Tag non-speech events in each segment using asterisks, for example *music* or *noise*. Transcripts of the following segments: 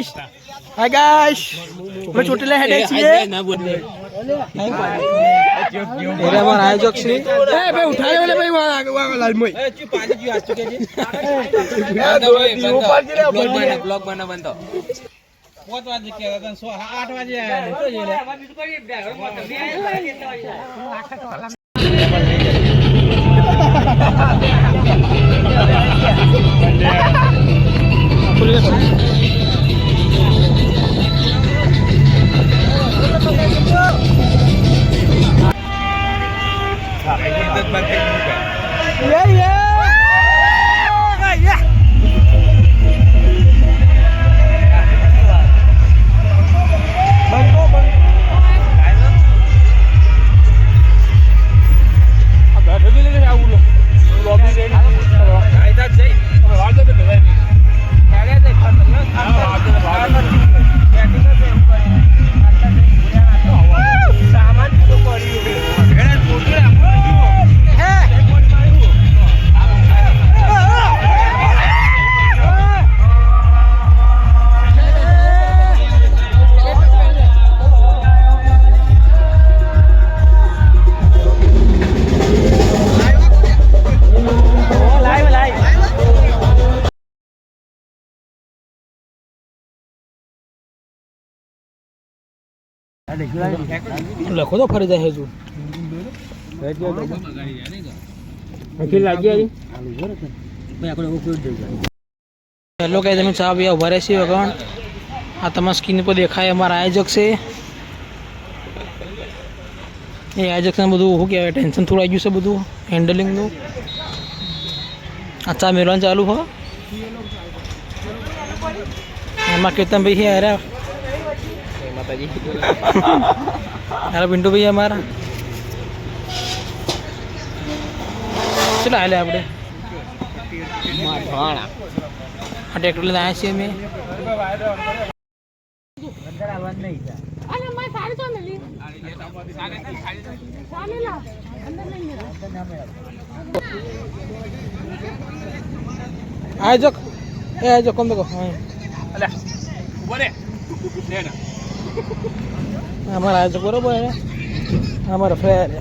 Guys hi guys અમે ચોટીલા હેડે છીએ. એટલે અમારા આયોજક શ્રી? એ ભાઈ ઉઠાડ્યો એટલે ભાઈ વાળા વાળા લાલ મોય બ્લોગ બના બનતો Bakit લખો તો ફરી જાય હજુ. હેલો કઈ તમે ચા પીવા ઊભા રહેશે વગણ. આ તમારા સ્કીન પર દેખાય અમારા આયોજક છે. એ આયોજક છે બધું શું કહેવાય ટેન્શન થોડું આવી ગયું છે બધું હેન્ડલિંગનું આ ચા મેળવાનું ચાલુ હો. એમાં કેતનભાઈ છે અરે અરે પિન્ટુ ભાઈ અમારા. ચલો હાલે આપણે? આ ટ્રેક્ટર લઈને આવ્યા છીએ અમે. અને મારે સાડી તો મિલી ચાલેલા અંદર નહીં મેળા *laughs* હા અમારા આયોજક બરોબર હે અમારા ફ્રેન્ડ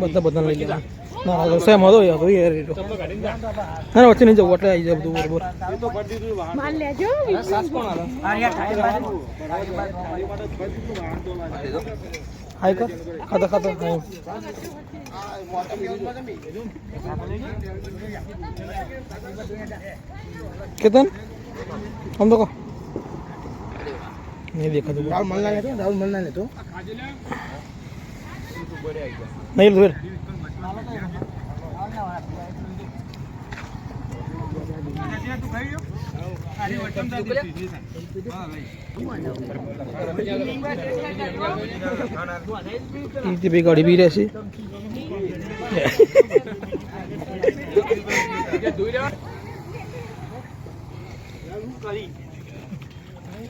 બધા બધા લઈ લેવા ના સેમ હતો યાર તો યાર તો ના વચ્ચે નહીં જવું એટલે આવી જાય બધું બરોબર. માલ લેજો हाय का खाता खाता हाय केतन हम देखो नहीं देखा तो राहुल मलना लेते राहुल मलना लेते नहीं दूर तू खाई ભાઈ ગાડી બી રહેશે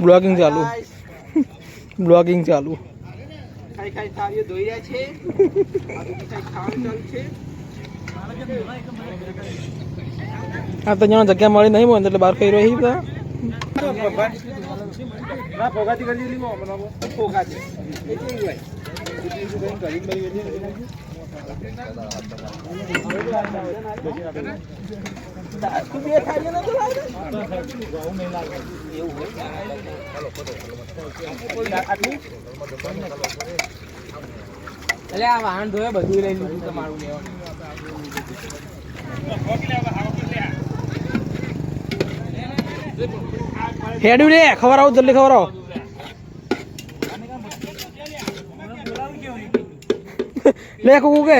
બ્લોગિંગ ચાલુ બ્લોગિંગ ચાલુ ખાઈ ખાઈ થાળીઓ ધોઈ રહ્યા છે ખાવાનું ચાલુ છે આ તો જાણે જગ્યા મળી નહીં હોય એટલે બહાર ખાઈ રહી બધા ના ફોગાથી કરી લીધી બનાવો ફોગા છે એ કેવી હોય એટલે આ વાહન ધોયે બધું લઈ લીધું તમારું લેવાનું. હેડ્યું લે, ખબર આવો જલ્દી ખબર આવો. લે, કુકુ, કે.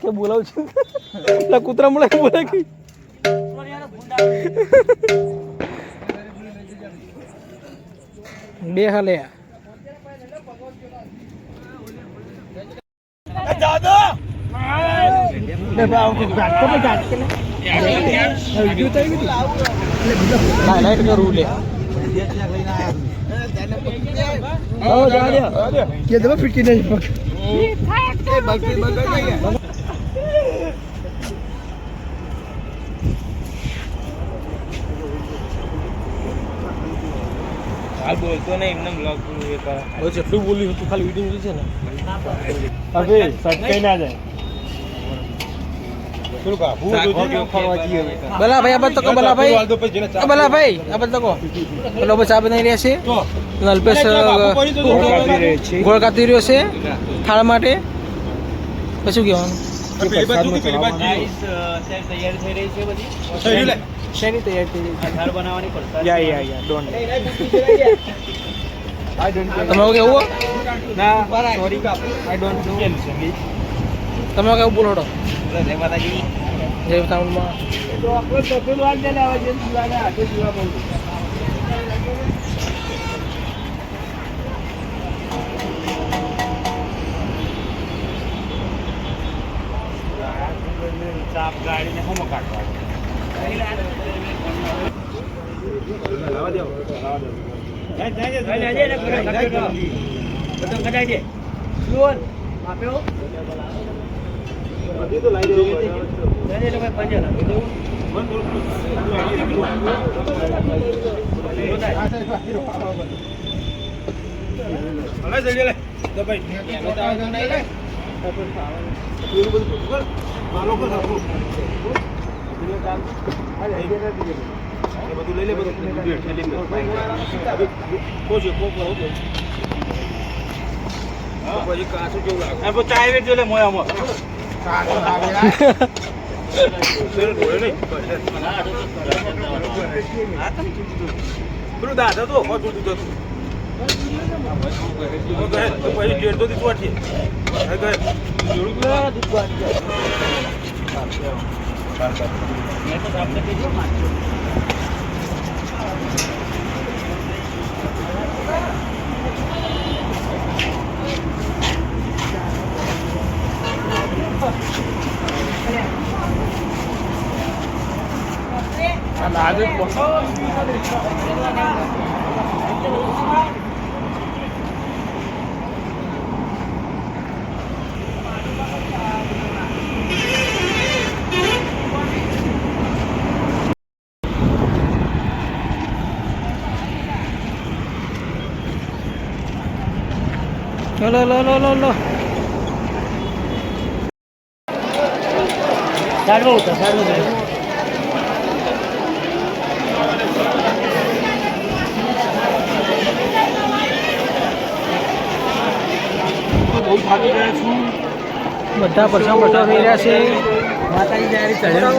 કે બોલાવ છું? લા, કૂતરા મળે, બોલે કે. બે હાલે. લાઈટ કરું લે કે ફિટકી નહીં એ બગડી બગડી ગયા હાલ બોલતો નહીં એમને બ્લોગ એ કરે જેટલું બોલ્યું હતું ખાલી વીડિયો છે ને. હવે સટકાઈ ના જાય. બલા ભાઈ? આ બલા ભાઈ તો બલા ભાઈ આ તો. તકો પેલો ચા બનાવી રહ્યા છે. અલ્પેશ ગોળ કાપી રહ્યો છે. થાળ માટે. પછી શું કહેવાનું? પેલી બાજુ કે પેલી બાજુ? તૈયારી થઈ રહી છે બધી. થઈ લે. શેની તૈયારી થઈ ઘર બનાવવાની પડતા યા યા યા ડોન્ટ આઈ ડોન્ટ તમારે કેવું ના સોરી કાપ આઈ ડોન્ટ નો તમે કેવું બોલો તો? જય માતાજી. જય બોલું ચાપ ગાડીને હું કાઢવા લાવા દેવો લાવા દેવો બધી એ બધું લઈ લે બધું લે. પછી કાચું કેવું લાગે? ચાય વેચ જોલે મોય અમો પેલું દાદા તો હોતું હતું પછી ડેઢ તો દીધું આઠી. હવે કહે, લો લો લો લો લો લો સાડવો ઉતર સાડવો ઉતર બહુ થાકી ગયા છું. બધા પ્રસંગ પરસાવ થઈ રહ્યા છે. માતાની તૈયારી ચડે થાક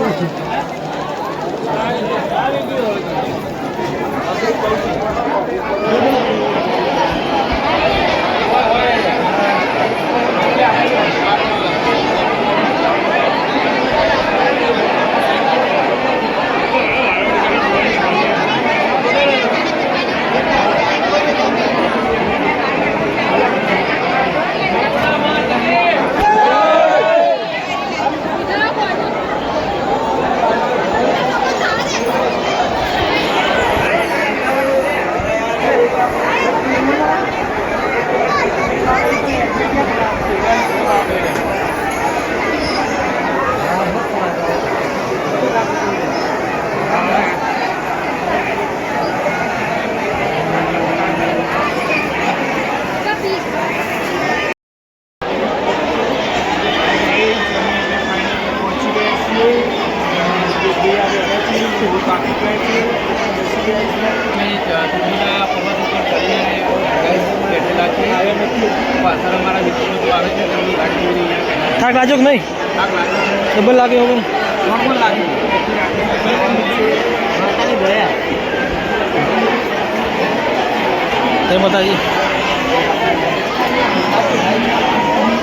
जय माता जी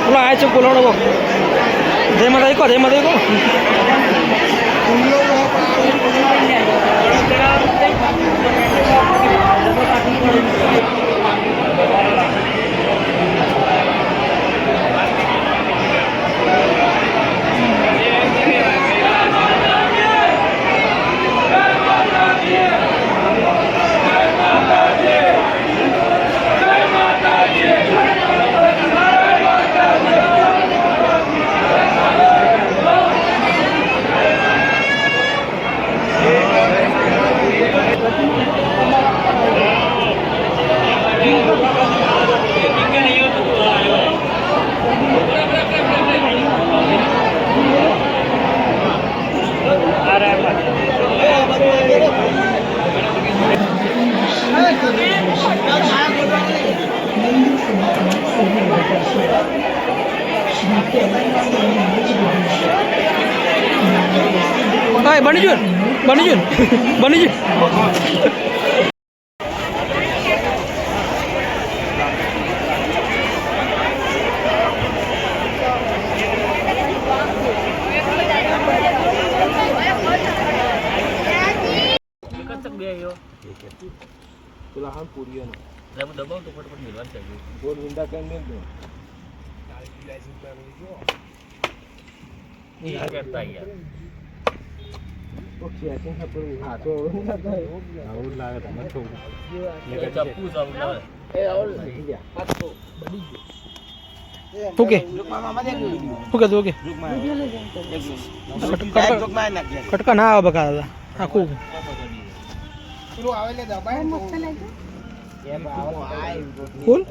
बोला आए चुप बोलो वो जय माता जी को जय माता जी को હા બની જુ બની જુ બની જુ પેલા હા પૂરીઓનો ગોળ ઊંડા કરી મેલ દો તો ખેંચી ને પેલું હાથો ના થાય. આવું લાગે તમને થોડું ઓકે ઓકે તો ઓકે કટકા ના આવે બકા દાદા આખું ફૂલ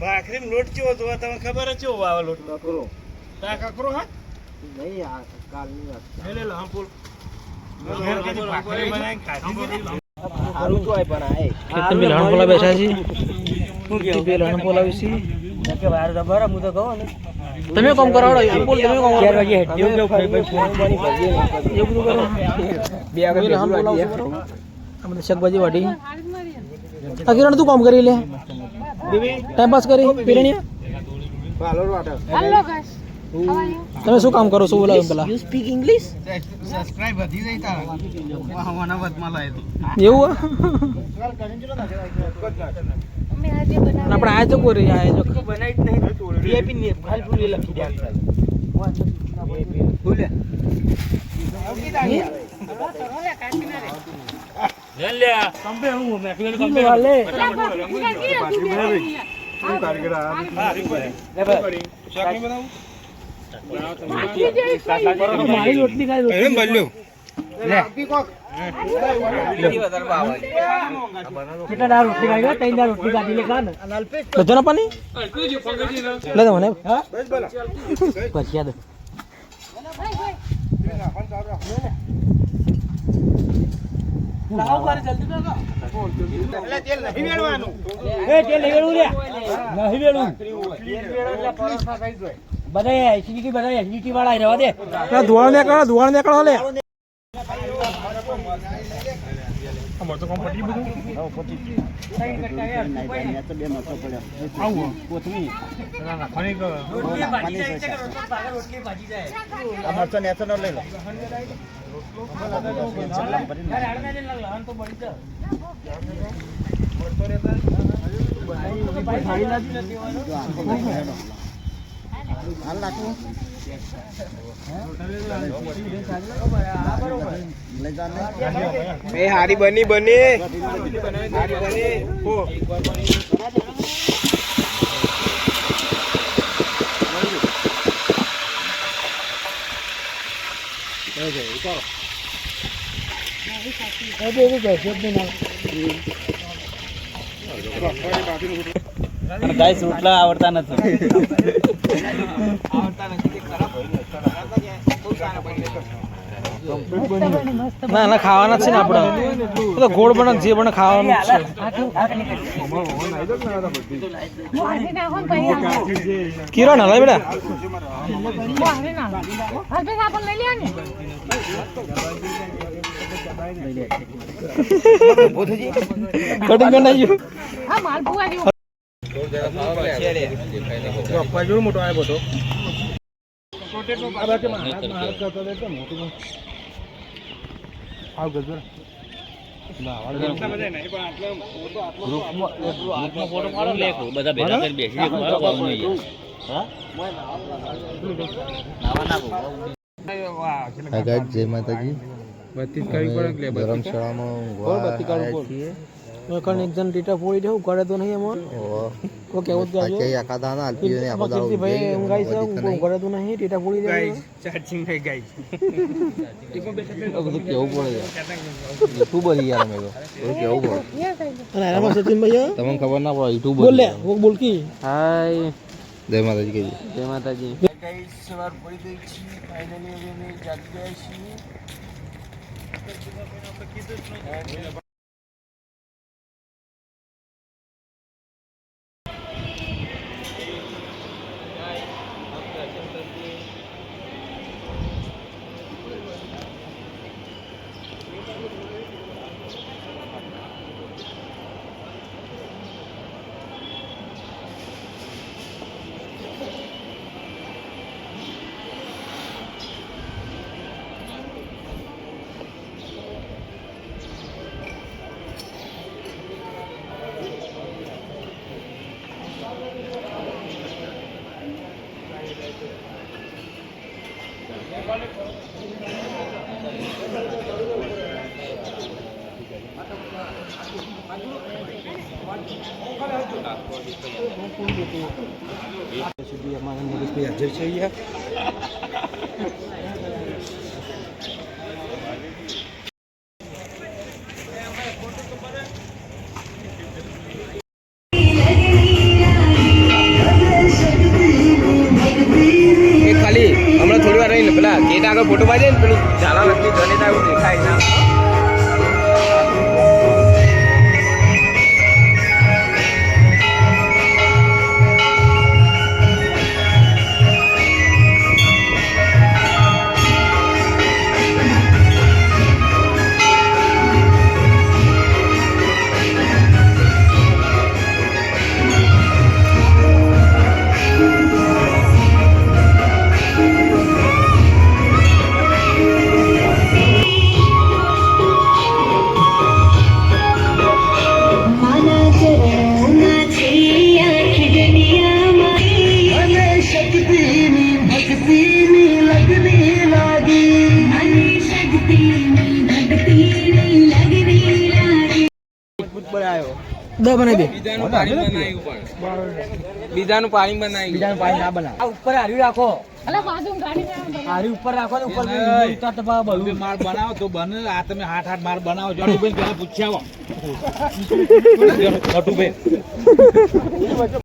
ભાખરી લોટ કેવો જોવા? તમે ખબર જ કેવો આવે લોટ? કકરો. તા કકરો હા નહીં આ કાલની વાત. લે લે એમ બોલ તમે કામ કરાવડો એ બધું કરો. બે આગળ બે લહણ ભેગું પોલાવ વાગીએ. શું કરો આ બધા શાકભાજી વાટી. અકિરણ તું કામ કરી લે. ટાઈમ પાસ કરી પીરણી પાલોર વાટો. Hello guys. How are you? તમે શું કામ કરો છો? બોલાવો પેલા. સબસ્ક્રાઇબ વધી જાય તારા. વાહવાના વધમાં લાય તો. એવું. આપણે આયોજક કરી આયોજક. VIP ને ખાલી ફૂલી લખી દે આપણે. મારી રોટલી ખાઈ રોટલી. કેટલા દાડા રોટલી ખાઈ ગયા? ખા ને. બધો ના પાણી લે દે ધોવાણ ને ધોવાણ ને લે આ મરચાં લઈ લો. હારી બની બની. હારી બની. હો. ગાઈસ, રોટલા આવડતા નથી ના ના, ખાવાના છે ને આપણે તો ગોળ બને જે બને ખાવાનું છે. કિરણ, હલાય બેટા હાલ પછી આપણે લઈ લે ને કરી નાખ્યું હા હા ગાઈડ જય માતાજી બત્તીસ કરવી પડે એટલે ધર્મશાળામાં બત્તી કાઢું, આવ્યા કણ એક જણ ટીટા ફોડી દેવું કરે તો નહીં એમાં. દાના ને દાડો ભાઈ ઊંઘે, એમ ગાઈ છે કરે તો નહીં ટીટા ફોડી દેવું ચાર્જિંગ થઈ ગઈ નહીં. આ બધું કેવું પડે યુટ્યુબર યાર અમે તો. કેવું પડે? અને એનામાં સચિન ભાઈ તમને ખબર ના પડે યુટ્યુબર બોલ બોલ કી. હાય જય માતાજી કહેજો. જય માતાજી. સવાર પડી ગઈ છે ફાઇનલી હવે અમે જાગી ગયા છીએ. સુધી ખાલી હમણાં થોડી વાર રહીને પેલા ગેટ આગળ ફોટો પાડે ને પેલું ઝાલા લગતી જલેતા એવું દેખાય ના દસ બનાવી દે. બીજાનું પાણી બનાવી બીજાનું પાણી બનાવ્યું. બીજાનું પાણી ના બનાવ. ઉપર હારી રાખો. હારી ઉપર રાખો ને ઉપર ઉતાર તો માર બનાવો તો બને. આ તમે હાથ હાથ માર બનાવો. જોટુભાઈ પેલા પૂછ્યા *laughs*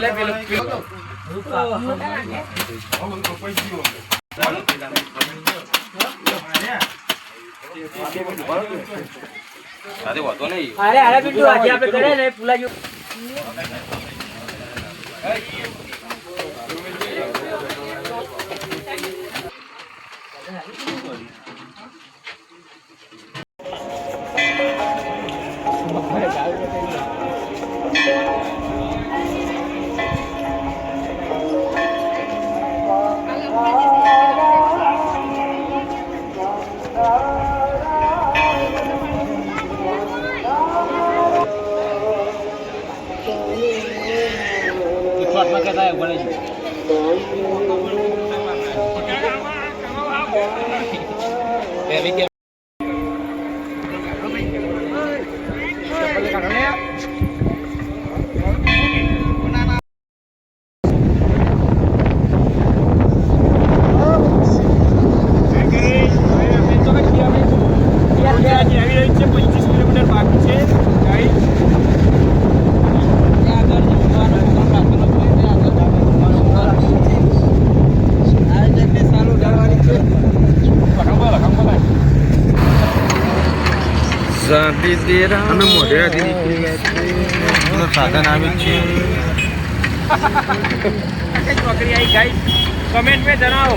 જોટુભાઈ અરે વાતો નહીં અરે અરે બીજું આજે આપણે કરે ને પુલા અમે મોઢેરાથી નીકળી ગયા સાધન આવી છે. નોકરી આવી ગાઈસ કમેન્ટ મેં જણાવો.